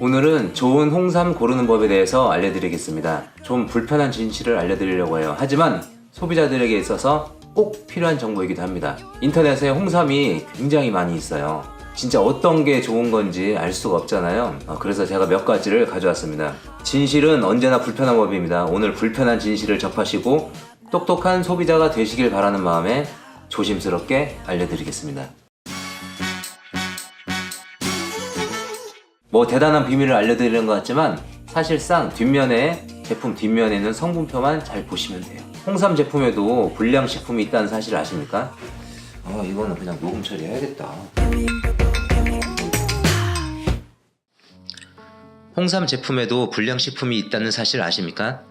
오늘은 좋은 홍삼 고르는 법에 대해서 알려드리겠습니다. 좀 불편한 진실을 알려드리려고 해요. 하지만 소비자들에게 있어서 꼭 필요한 정보이기도 합니다. 인터넷에 홍삼이 굉장히 많이 있어요. 진짜 어떤 게 좋은 건지 알 수가 없잖아요. 어, 그래서 제가 몇 가지를 가져왔습니다. 진실은 언제나 불편한 법입니다. 오늘 불편한 진실을 접하시고 똑똑한 소비자가 되시길 바라는 마음에 조심스럽게 알려드리겠습니다. 뭐 대단한 비밀을 알려드리는 것 같지만 사실상 뒷면에 제품 뒷면에는 성분표만 잘 보시면 돼요. 홍삼 제품에도 불량 식품이 있다는 사실 아십니까? 아 이거는 그냥 녹음 처리해야겠다. 홍삼 제품에도 불량 식품이 있다는 사실 아십니까?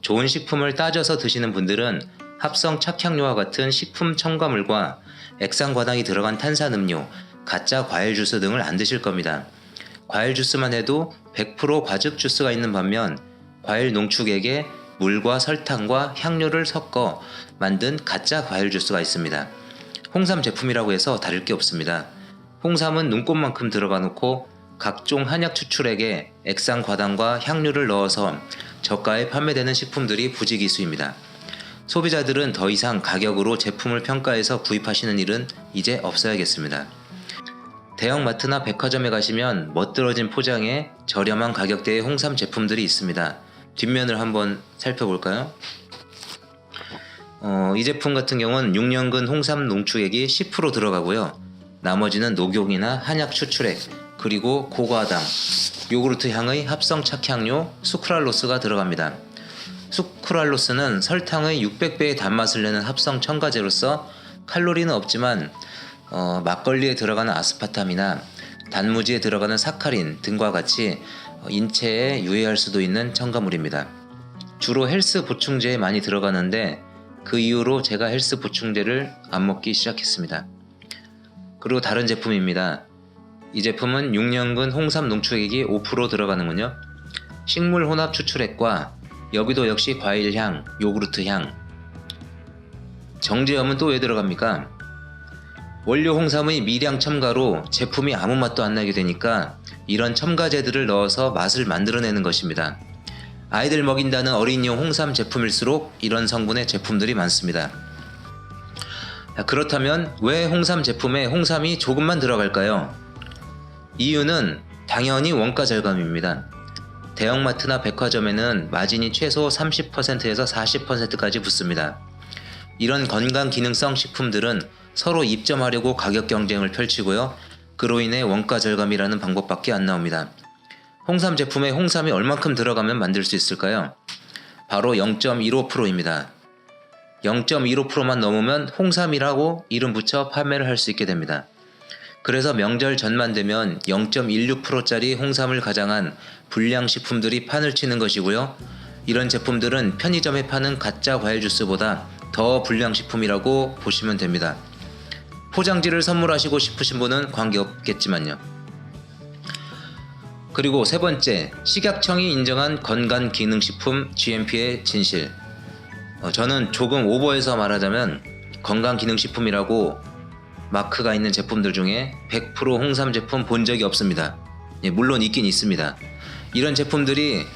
좋은 식품을 따져서 드시는 분들은 합성 착향료와 같은 식품 첨가물과 액상과당이 들어간 탄산음료, 가짜 과일 주스 등을 안 드실 겁니다. 과일 주스만 해도 100% 과즙 주스가 있는 반면 과일 농축액에 물과 설탕과 향료를 섞어 만든 가짜 과일 주스가 있습니다. 홍삼 제품이라고 해서 다를 게 없습니다. 홍삼은 눈꽃만큼 들어가 놓고 각종 한약 추출액에 액상 과당과 향료를 넣어서 저가에 판매되는 식품들이 부지기수입니다. 소비자들은 더 이상 가격으로 제품을 평가해서 구입하시는 일은 이제 없어야겠습니다. 대형마트나 백화점에 가시면 멋들어진 포장에 저렴한 가격대의 홍삼 제품들이 있습니다. 뒷면을 한번 살펴볼까요? 어, 이 제품 같은 경우는 6년근 홍삼 농축액이 10% 들어가고요. 나머지는 녹용이나 한약 추출액, 그리고 고과당, 요구르트 향의 합성 착향료 수크랄로스가 들어갑니다. 수크랄로스는 설탕의 600배의 단맛을 내는 합성 첨가제로서 칼로리는 없지만 어, 막걸리에 들어가는 아스파탐이나 단무지에 들어가는 사카린 등과 같이 어, 인체에 유해할 수도 있는 첨가물입니다. 주로 헬스 보충제에 많이 들어가는데 그 이후로 제가 헬스 보충제를 안 먹기 시작했습니다. 그리고 다른 제품입니다. 이 제품은 6년근 홍삼 농축액이 5% 들어가는군요. 식물 혼합 추출액과 여기도 역시 과일 향, 요구르트 향. 정제염은 또 왜 들어갑니까? 원료 홍삼의 미량 첨가로 제품이 아무 맛도 안 나게 되니까 이런 첨가제들을 넣어서 맛을 만들어내는 것입니다. 아이들 먹인다는 어린이용 홍삼 제품일수록 이런 성분의 제품들이 많습니다. 자, 그렇다면 왜 홍삼 제품에 홍삼이 조금만 들어갈까요? 이유는 당연히 원가 절감입니다. 대형마트나 백화점에는 마진이 최소 30%에서 40%까지 붙습니다. 이런 건강 기능성 식품들은 서로 입점하려고 가격 경쟁을 펼치고요. 그로 인해 원가 절감이라는 방법밖에 안 나옵니다. 홍삼 제품에 홍삼이 얼만큼 들어가면 만들 수 있을까요? 바로 0.15%입니다. 0.15%만 넘으면 홍삼이라고 이름 붙여 판매를 할 수 있게 됩니다. 그래서 명절 전만 되면 0.16%짜리 홍삼을 가장한 불량식품들이 판을 치는 것이고요. 이런 제품들은 편의점에 파는 가짜 과일 주스보다 더 불량식품이라고 보시면 됩니다. 포장지를 선물하시고 싶으신 분은 관계없겠지만요. 그리고 세 번째, 식약청이 인정한 건강기능식품 GMP의 진실. 어, 저는 조금 오버해서 말하자면 건강기능식품이라고 마크가 있는 제품들 중에 100% 홍삼 제품 본 적이 없습니다. 예, 물론 있긴 있습니다. 이런 제품들이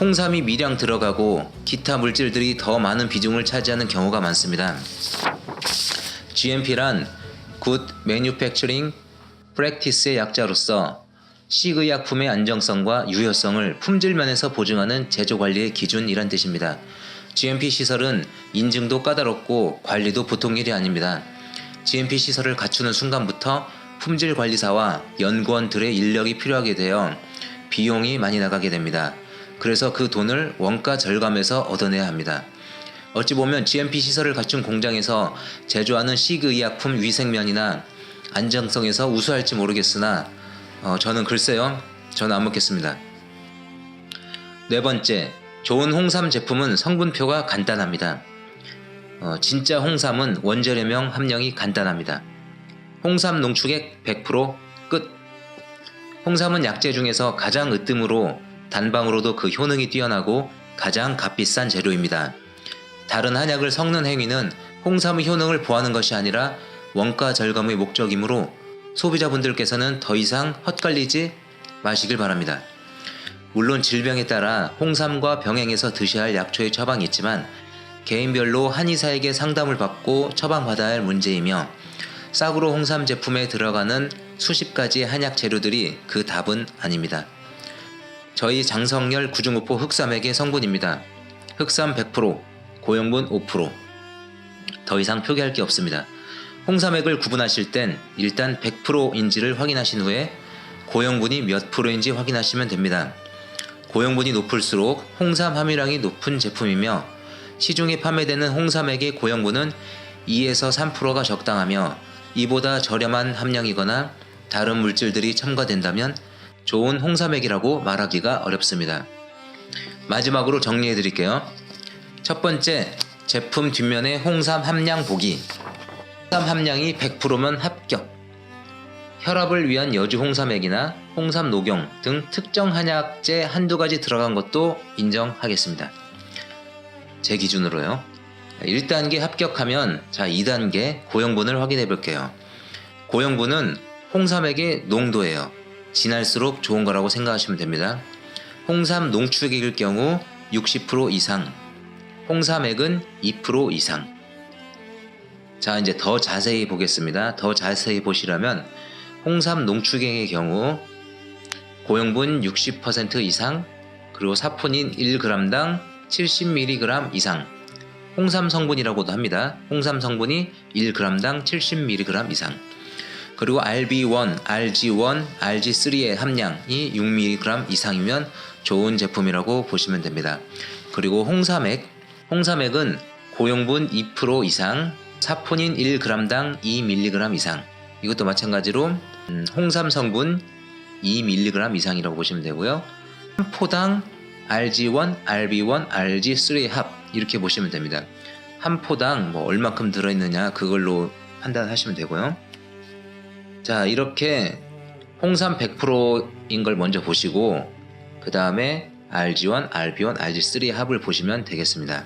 홍삼이 미량 들어가고 기타 물질들이 더 많은 비중을 차지하는 경우가 많습니다. GMP란 Good Manufacturing Practice의 약자로서 식의약품의 안정성과 유효성을 품질면에서 보증하는 제조 관리의 기준이란 뜻입니다. GMP 시설은 인증도 까다롭고 관리도 보통 일이 아닙니다. GMP 시설을 갖추는 순간부터 품질 관리사와 연구원들의 인력이 필요하게 되어 비용이 많이 나가게 됩니다. 그래서 그 돈을 원가 절감에서 얻어내야 합니다. 어찌 보면 GMP 시설을 갖춘 공장에서 제조하는 식의약품 위생면이나 안정성에서 우수할지 모르겠으나 어, 저는 글쎄요, 저는 안 먹겠습니다. 네 번째, 좋은 홍삼 제품은 성분표가 간단합니다. 어, 진짜 홍삼은 원재료명 함량이 간단합니다. 홍삼 농축액 100% 끝. 홍삼은 약재 중에서 가장 으뜸으로 단방으로도 그 효능이 뛰어나고 가장 값비싼 재료입니다. 다른 한약을 섞는 행위는 홍삼의 효능을 보하는 것이 아니라 원가 절감의 목적이므로 소비자분들께서는 더 이상 헛갈리지 마시길 바랍니다. 물론 질병에 따라 홍삼과 병행해서 드셔야 할 약초의 처방이 있지만 개인별로 한의사에게 상담을 받고 처방받아야 할 문제이며 싸구로 홍삼 제품에 들어가는 수십 가지 한약 재료들이 그 답은 아닙니다. 저희 장성열 구중구포 흑삼액의 성분입니다. 흑삼 100%, 고형분 5%. 더 이상 표기할 게 없습니다. 홍삼액을 구분하실 땐 일단 100%인지를 확인하신 후에 고형분이 몇 프로인지 확인하시면 됩니다. 고형분이 높을수록 홍삼 함유량이 높은 제품이며 시중에 판매되는 홍삼액의 고형분은 2에서 3%가 적당하며 이보다 저렴한 함량이거나 다른 물질들이 첨가된다면 좋은 홍삼액이라고 말하기가 어렵습니다. 마지막으로 정리해 드릴게요. 첫 번째, 제품 뒷면에 홍삼 함량 보기. 홍삼 함량이 100%면 합격. 혈압을 위한 여주 홍삼액이나 홍삼 녹용 등 특정 한약재 한두 가지 들어간 것도 인정하겠습니다. 제 기준으로요. 1단계 합격하면 자 2단계 고형분을 확인해 볼게요. 고형분은 홍삼액의 농도예요. 진할수록 좋은 거라고 생각하시면 됩니다. 홍삼 농축액일 경우 60% 이상, 홍삼액은 2% 이상. 자, 이제 더 자세히 보겠습니다. 더 자세히 보시려면 홍삼 농축액의 경우 고형분 60% 이상, 그리고 사포닌 1g당 70mg 이상. 홍삼 성분이라고도 합니다. 홍삼 성분이 1g당 70mg 이상. 그리고 RB1, RG1, RG3의 함량이 6mg 이상이면 좋은 제품이라고 보시면 됩니다. 그리고 홍삼액, 홍삼액은 고용분 2% 이상, 사포닌 1g당 2mg 이상. 이것도 마찬가지로 음, 홍삼 성분 2mg 이상이라고 보시면 되고요. 한 포당 RG1, RB1, RG3의 합 이렇게 보시면 됩니다. 한 포당 뭐 얼마큼 들어있느냐 그걸로 판단하시면 되고요. 자 이렇게 홍삼 100%인 걸 먼저 보시고 그 다음에 RG1, RB1, RG3의 합을 보시면 되겠습니다.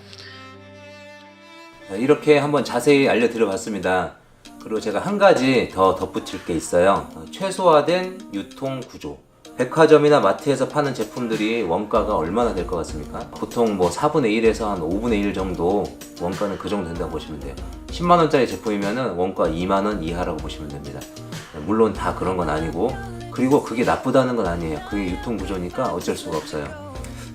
이렇게 한번 자세히 알려드려 봤습니다. 그리고 제가 한 가지 더 덧붙일 게 있어요. 어, 최소화된 유통 구조. 백화점이나 마트에서 파는 제품들이 원가가 얼마나 될 것 같습니까? 보통 뭐 4분의 1에서 한 5분의 1 정도 원가는 그 정도 된다고 보시면 돼요. 10만원짜리 제품이면은 원가 2만원 이하라고 보시면 됩니다. 물론 다 그런 건 아니고, 그리고 그게 나쁘다는 건 아니에요. 그게 유통 구조니까 어쩔 수가 없어요.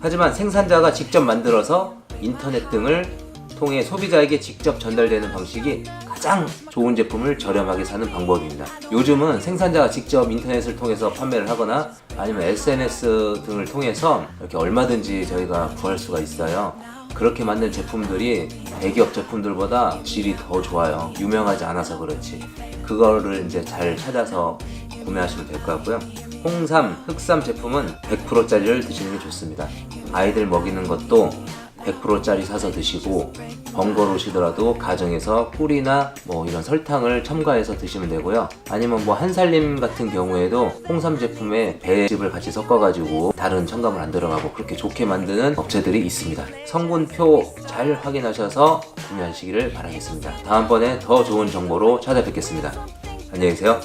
하지만 생산자가 직접 만들어서 인터넷 등을 통해 소비자에게 직접 전달되는 방식이 가장 좋은 제품을 저렴하게 사는 방법입니다. 요즘은 생산자가 직접 인터넷을 통해서 판매를 하거나 아니면 SNS 등을 통해서 이렇게 얼마든지 저희가 구할 수가 있어요. 그렇게 만든 제품들이 대기업 제품들보다 질이 더 좋아요. 유명하지 않아서 그렇지. 그거를 이제 잘 찾아서 구매하시면 될 것 같고요. 홍삼, 흑삼 제품은 100%짜리를 드시는 게 좋습니다. 아이들 먹이는 것도 100%짜리 사서 드시고 번거로우시더라도 가정에서 꿀이나 뭐 이런 설탕을 첨가해서 드시면 되고요. 아니면 뭐 한살림 같은 경우에도 홍삼 제품에 배즙을 같이 섞어가지고 다른 첨가물 안 들어가고 그렇게 좋게 만드는 업체들이 있습니다. 성분표 잘 확인하셔서 구매하시기를 바라겠습니다. 다음번에 더 좋은 정보로 찾아뵙겠습니다. 안녕히 계세요.